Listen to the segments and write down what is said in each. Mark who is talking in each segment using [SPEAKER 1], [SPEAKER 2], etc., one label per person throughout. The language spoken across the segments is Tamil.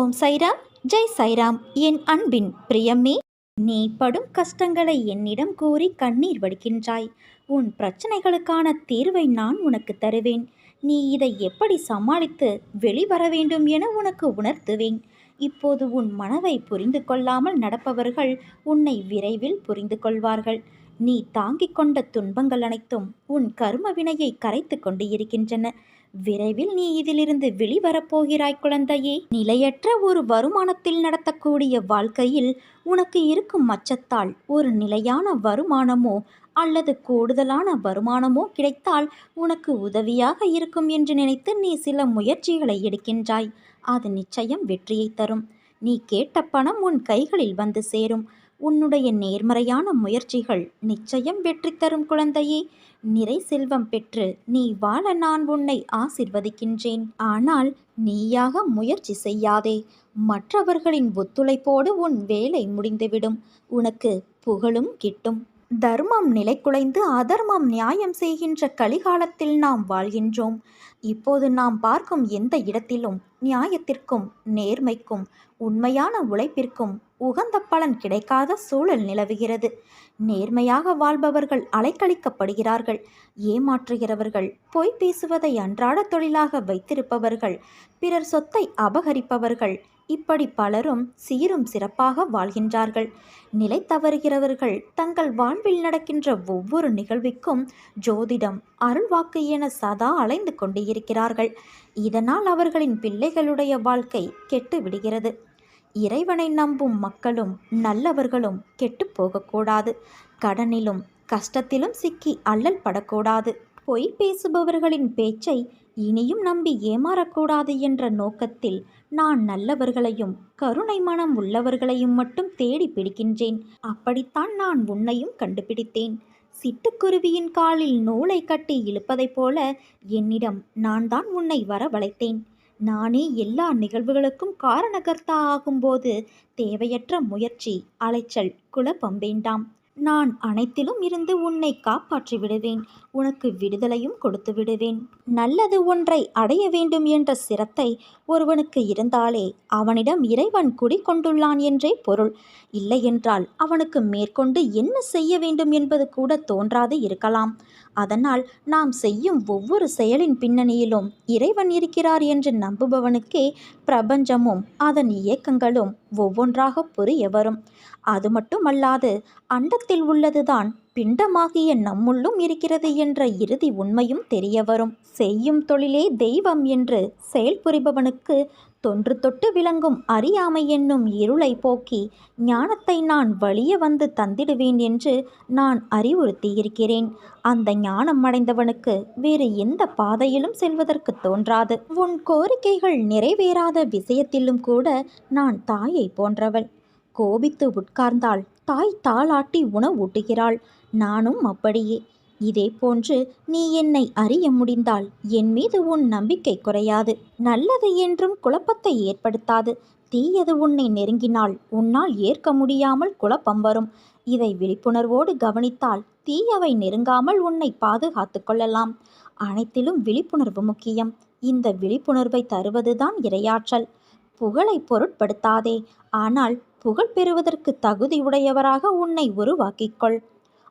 [SPEAKER 1] ஓம் சைராம் ஜெய் சைராம். என் அன்பின் பிரியமே நீ படும் கஷ்டங்களை என்னிடம் கூறி கண்ணீர் வடிக்கின்றாய். உன் பிரச்சனைகளுக்கான தீர்வை நான் உனக்கு தருவேன். நீ இதை எப்படி சமாளித்து வெளிவர வேண்டும் என உனக்கு உணர்த்துவேன். இப்போது உன் மனதை புரிந்து கொள்ளாமல் நடப்பவர்கள் உன்னை விரைவில் புரிந்து கொள்வார்கள். நீ தாங்கிக் கொண்ட துன்பங்கள் அனைத்தும் உன் கரும வினையை கரைத்து கொண்டு இருக்கின்றன. விரைவில் நீ இதிலிருந்து வெளிவரப் போகிறாய் குழந்தையே. நிலையற்ற ஒரு வருமானத்தில் நடத்தக்கூடிய வாழ்க்கையில் உனக்கு இருக்கும் மச்சத்தால் ஒரு நிலையான வருமானமோ அல்லது கூடுதலான வருமானமோ கிடைத்தால் உனக்கு உதவியாக இருக்கும் என்று நினைத்து நீ சில முயற்சிகளை எடுக்கின்றாய். அது நிச்சயம் வெற்றியை தரும். நீ கேட்ட பணம் உன் கைகளில் வந்து சேரும். உன்னுடைய நேர்மறையான முயற்சிகள் நிச்சயம் வெற்றி தரும் குழந்தையே. நிறை செல்வம் பெற்று நீ வாழ நான் உன்னை ஆசிர்வதிக்கின்றேன். ஆனால் நீயாக முயற்சி செய்யாதே. மற்றவர்களின் ஒத்துழைப்போடு உன் வேலை முடிந்துவிடும். உனக்கு புகழும் கிட்டும். தர்மம் நிலைக்குலைந்து அதர்மம் நியாயம் செய்கின்ற கலிகாலத்தில் நாம் வாழ்கின்றோம். இப்போது நாம் பார்க்கும் எந்த இடத்திலும் நியாயத்திற்கும் நேர்மைக்கும் உண்மையான உழைப்பிற்கும் உகந்த பலன் கிடைக்காத சூழல் நிலவுகிறது. நேர்மையாக வாழ்பவர்கள் அலைக்கழிக்கப்படுகிறார்கள். ஏமாற்றுகிறவர்கள் பொய் பேசுவதை அன்றாட தொழிலாக வைத்திருப்பவர்கள் பிறர் சொத்தை அபகரிப்பவர்கள் இப்படி பலரும் சீரும் சிறப்பாக வாழ்கின்றார்கள். நிலை தவறுகிறவர்கள் தங்கள் வாழ்வில் நடக்கின்ற ஒவ்வொரு நிகழ்விற்கும் ஜோதிடம் அருள்வாக்கு என சதா அலைந்து கொண்டு இருக்கிறார்கள் இதனால் அவர்களின் பிள்ளைகளுடைய வாழ்க்கை கெட்டு விடுகிறது. இறைவனை நம்பும் மக்களும் நல்லவர்களும் கெட்டு போகக்கூடாது. கடனிலும் கஷ்டத்திலும் சிக்கி அல்லல் படக்கூடாது. பொய் பேசுபவர்களின் பேச்சை இனியும் நம்பி ஏமாறக்கூடாது என்ற நோக்கத்தில் நான் நல்லவர்களையும் கருணை மனம் உள்ளவர்களையும் மட்டும் தேடி பிடிக்கின்றேன். அப்படித்தான் நான் உன்னையும் கண்டுபிடித்தேன். சிட்டுக்குருவியின் காலில் நூலை கட்டி இழுப்பதைப் போல என்னிடம் நான் தான் உன்னை வரவழைத்தேன். நானே எல்லா நிகழ்வுகளுக்கும் காரணகர்த்தா ஆகும்போது தேவையற்ற முயற்சி அலைச்சல் குழப்பம் வேண்டாம். நான் அனைத்திலும் இருந்து உன்னை காப்பாற்றி விடுவேன். உனக்கு விடுதலையும் கொடுத்து விடுவேன். நல்லது ஒன்றை அடைய வேண்டும் என்ற சிரத்தை ஒருவனுக்கு இருந்தாலே அவனிடம் இறைவன் குடிக்கொண்டுள்ளான் என்றே பொருள். இல்லையென்றால் அவனுக்கு மேற்கொண்டு என்ன செய்ய வேண்டும் என்பது கூட தோன்றாது இருக்கலாம். அதனால் நாம் செய்யும் ஒவ்வொரு செயலின் பின்னணியிலும் இறைவன் இருக்கிறார் என்று நம்புபவனுக்கே பிரபஞ்சமும் அதன் இயக்கங்களும் ஒவ்வொன்றாக புரிய வரும். அது மட்டுமல்லாது அண்டத்தில் உள்ளதுதான் பிண்டமாகிய நம்முள்ளும் இருக்கிறது என்ற இறுதி உண்மையும் தெரிய வரும். செய்யும் தொழிலே தெய்வம் என்று செயல்புரிபவனுக்கு தொன்று தொட்டு விளங்கும் அறியாமை என்னும் இருளை போக்கி ஞானத்தை நான் வழிய வந்து தந்திடுவேன் என்று நான் அறிவுறுத்தியிருக்கிறேன். அந்த ஞானம் அடைந்தவனுக்கு வேறு எந்த பாதையிலும் செல்வதற்கு தோன்றாது. உன் கோரிக்கைகள் நிறைவேறாத விஷயத்திலும் கூட நான் தாயை போன்றவள். கோபித்து உட்கார்ந்தாள் தாய் தாளாட்டி உணவூட்டுகிறாள். நானும் அப்படியே. இதே போன்று நீ என்னை அறிய முடிந்தால் என் மீது உன் நம்பிக்கை குறையாது. நல்லது என்றும் குழப்பத்தை ஏற்படுத்தாது. தீயது உன்னை நெருங்கினால் உன்னால் ஏற்க முடியாமல் குழப்பம் வரும். இதை விழிப்புணர்வோடு கவனித்தால் தீயவை நெருங்காமல் உன்னை பாதுகாத்து கொள்ளலாம். அனைத்திலும் விழிப்புணர்வு முக்கியம். இந்த விழிப்புணர்வை தருவதுதான் இரையாற்றல். புகழை பொருட்படுத்தாதே. ஆனால் புகழ் பெறுவதற்கு தகுதியுடையவராக உன்னை உருவாக்கிக்கொள்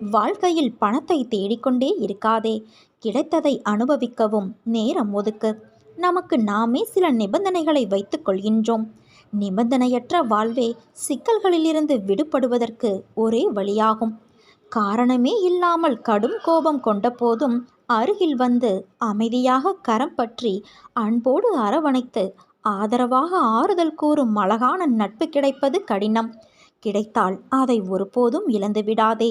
[SPEAKER 1] வாழ்க்கையில் பணத்தை தேடிக்கொண்டே இருக்காதே. கிடைத்ததை அனுபவிக்கவும் நேரம் ஒதுக்கு. நமக்கு நாமே சில நிபந்தனைகளை வைத்துக் கொள்கின்றோம். நிபந்தனையற்ற வாழ்வே சிக்கல்களிலிருந்து விடுபடுவதற்கு ஒரே வழியாகும். காரணமே இல்லாமல் கடும் கோபம் கொண்ட போதும் அருகில் வந்து அமைதியாக கரம் பற்றி அன்போடு அரவணைத்து ஆதரவாக ஆறுதல் கூறும் அழகான நட்பு கிடைப்பது கடினம். கிடைத்தால் அதை ஒருபோதும் இழந்து விடாதே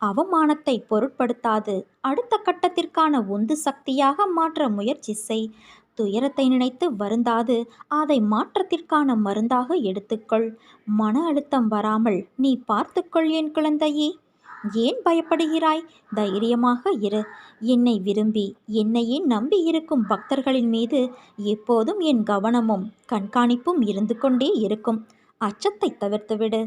[SPEAKER 1] அவமானத்தை பொருட்படுத்தாது. அடுத்த கட்டத்திற்கான உந்து சக்தியாக மாற்ற முயற்சி செய். துயரத்தை நினைத்து வருந்தாது. அதை மாற்றத்திற்கான மருந்தாக எடுத்துக்கொள். மன அழுத்தம் வராமல் நீ பார்த்துக்கொள் என் குழந்தையே. ஏன் பயப்படுகிறாய்? தைரியமாக இரு. என்னை விரும்பி என்னையே நம்பி இருக்கும் பக்தர்களின் மீது எப்போதும் என் கவனமும் கண்காணிப்பும் இருந்து கொண்டே இருக்கும். அச்சத்தை தவிர்த்துவிடு.